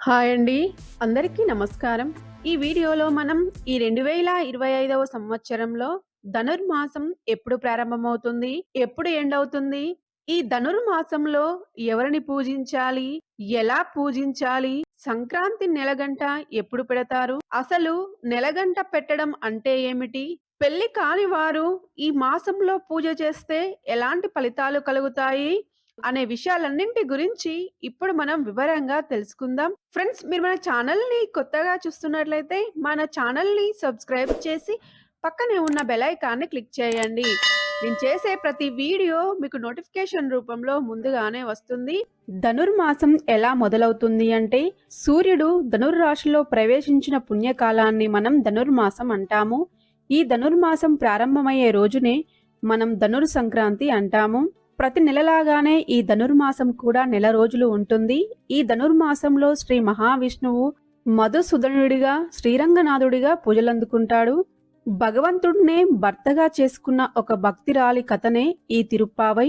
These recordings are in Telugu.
హాయ్ అండి. అందరికీ నమస్కారం. ఈ వీడియోలో మనం ఈ రెండు వేల ఇరవై ఐదవ సంవత్సరంలో ధనుర్మాసం ఎప్పుడు ప్రారంభమవుతుంది? ఎప్పుడు ఎండ్ అవుతుంది ఈ ధనుర్మాసంలో ఎవరిని పూజించాలి? ఎలా పూజించాలి? సంక్రాంతి నెలగంట ఎప్పుడు పెడతారు? అసలు నెలగంట పెట్టడం అంటే ఏమిటి? పెళ్ళి కాని వారు ఈ మాసంలో పూజ చేస్తే ఎలాంటి ఫలితాలు కలుగుతాయి? అనే విషయాలన్నింటి గురించి ఇప్పుడు మనం వివరంగా తెలుసుకుందాం. ఫ్రెండ్స్ మీరు మన ఛానల్ని కొత్తగా చూస్తున్నట్లయితే మన ఛానల్ని సబ్స్క్రైబ్ చేసి పక్కనే ఉన్న బెలైకాన్ని క్లిక్ చేయండి. నేను చేసే ప్రతి వీడియో మీకు నోటిఫికేషన్ రూపంలో ముందుగానే వస్తుంది. ధనుర్మాసం ఎలా మొదలవుతుంది అంటే సూర్యుడు ధనుర్రాశిలో ప్రవేశించిన పుణ్యకాలాన్ని మనం ధనుర్మాసం అంటాము. ఈ ధనుర్మాసం ప్రారంభమయ్యే రోజునే మనం ధనుర్ సంక్రాంతి అంటాము. ప్రతి నెలలాగానే ఈ ధనుర్మాసం కూడా నెల రోజులు ఉంటుంది. ఈ ధనుర్మాసంలో శ్రీ మహావిష్ణువు మధుసూదనుడిగా శ్రీరంగనాథుడిగా పూజలందుకుంటాడు. భగవంతుడినే భర్తగా చేసుకున్న ఒక భక్తిరాలి కథనే ఈ తిరుప్పావై.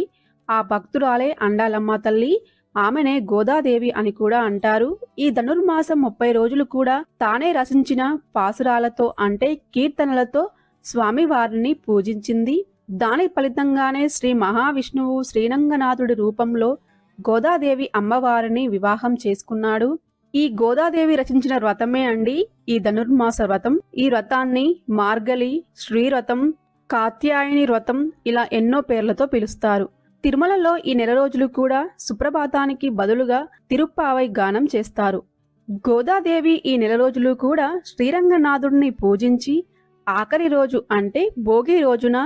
ఆ భక్తురాలే అండాలమ్మ తల్లి ఆమెనే గోదాదేవి అని కూడా అంటారు. ఈ ధనుర్మాసం ముప్పై రోజులు కూడా తానే రచించిన పాసురాలతో అంటే కీర్తనలతో స్వామివారిని పూజించింది. దాని ఫలితంగానే శ్రీ మహావిష్ణువు శ్రీరంగనాథుడి రూపంలో గోదాదేవి అమ్మవారిని వివాహం చేసుకున్నాడు. ఈ గోదాదేవి రచించిన వ్రతమే అండి ఈ ధనుర్మాస వ్రతం. ఈ వ్రతాన్ని మార్గలి శ్రీవ్రతం కాత్యాయని వ్రతం ఇలా ఎన్నో పేర్లతో పిలుస్తారు. తిరుమలలో ఈ నెల రోజులు కూడా సుప్రభాతానికి బదులుగా తిరుప్పావై గానం చేస్తారు. గోదాదేవి ఈ నెల రోజులు కూడా శ్రీరంగనాథుడిని పూజించి ఆఖరి రోజు అంటే భోగి రోజున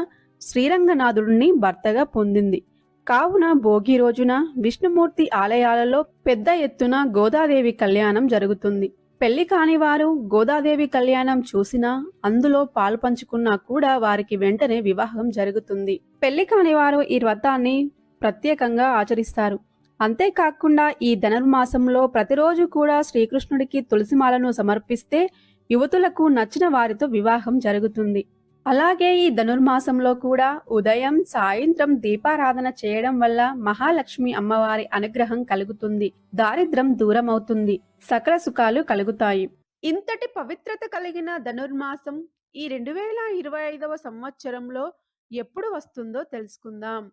శ్రీరంగనాథుడిని భర్తగా పొందింది. కావున భోగి రోజున విష్ణుమూర్తి ఆలయాలలో పెద్ద ఎత్తున గోదాదేవి కళ్యాణం జరుగుతుంది. పెళ్ళి కాని వారు గోదాదేవి కళ్యాణం చూసినా అందులో పాలు పంచుకున్నా కూడా వారికి వెంటనే వివాహం జరుగుతుంది. పెళ్ళి కాని వారు ఈ వ్రతాన్ని ప్రత్యేకంగా ఆచరిస్తారు. అంతేకాకుండా ఈ ధనుర్మాసంలో ప్రతిరోజు కూడా శ్రీకృష్ణుడికి తులసిమాలను సమర్పిస్తే యువతులకు నచ్చిన వారితో వివాహం జరుగుతుంది. అలాగే ఈ ధనుర్మాసంలో కూడా ఉదయం సాయంత్రం దీపారాధన చేయడం వల్ల మహాలక్ష్మి అమ్మవారి అనుగ్రహం కలుగుతుంది దారిద్రం దూరం అవుతుంది సకల సుఖాలు కలుగుతాయి. ఇంతటి పవిత్రత కలిగిన ధనుర్మాసం ఈ రెండు వేల ఇరవై ఐదవ సంవత్సరంలో ఎప్పుడు వస్తుందో తెలుసుకుందాం.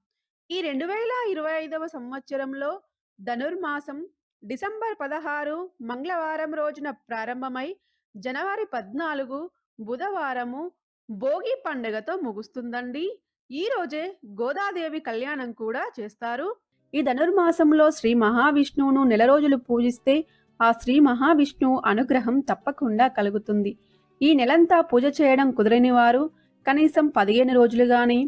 ఈ రెండు వేల ఇరవై ఐదవ సంవత్సరంలో ధనుర్మాసం డిసెంబర్ పదహారు మంగళవారం రోజున ప్రారంభమై జనవరి పద్నాలుగు బుధవారము భోగి పండుగతో ముగుస్తుందండి. ఈ రోజే గోదాదేవి కళ్యాణం కూడా చేస్తారు. ఈ ధనుర్మాసంలో శ్రీ మహావిష్ణువును నెల రోజులు పూజిస్తే ఆ శ్రీ మహావిష్ణువు అనుగ్రహం తప్పకుండా కలుగుతుంది. ఈ నెలంతా పూజ చేయడం కుదరని వారు కనీసం పదిహేను రోజులు గాని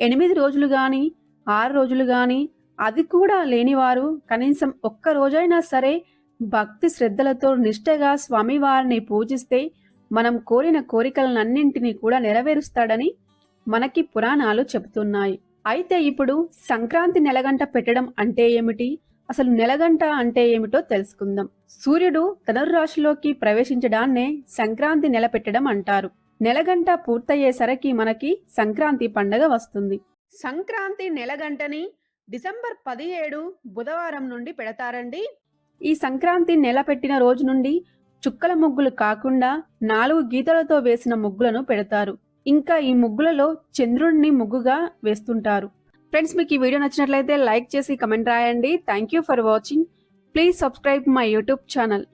ఎనిమిది రోజులు గాని ఆరు రోజులు గాని అది కూడా లేనివారు కనీసం ఒక్క రోజైనా సరే భక్తి శ్రద్ధలతో నిష్టగా స్వామివారిని పూజిస్తే మనం కోరిన కోరికలనన్నింటినీ కూడా నెరవేరుస్తాడని మనకి పురాణాలు చెబుతున్నాయి. అయితే ఇప్పుడు సంక్రాంతి నెలగంట పెట్టడం అంటే ఏమిటి? అసలు నెలగంట అంటే ఏమిటో తెలుసుకుందాం. సూర్యుడు ధనుర్రాశిలోకి ప్రవేశించడాన్నే సంక్రాంతి నెల పెట్టడం అంటారు. నెలగంట పూర్తయ్యేసరికి మనకి సంక్రాంతి పండగ వస్తుంది. సంక్రాంతి నెలగంటని డిసెంబర్ పదిహేడు బుధవారం నుండి పెడతారండి. ఈ సంక్రాంతి నెల పెట్టిన రోజు నుండి చుక్కల ముగ్గులు కాకుండా నాలుగు గీతలతో వేసిన ముగ్గులను పెడతారు. ఇంకా ఈ ముగ్గులలో చంద్రుడిని ముగ్గుగా వేస్తుంటారు. ఫ్రెండ్స్ మీకు ఈ వీడియో నచ్చినట్లయితే లైక్ చేసి కమెంట్ రాయండి. Thank you for watching please subscribe my YouTube channel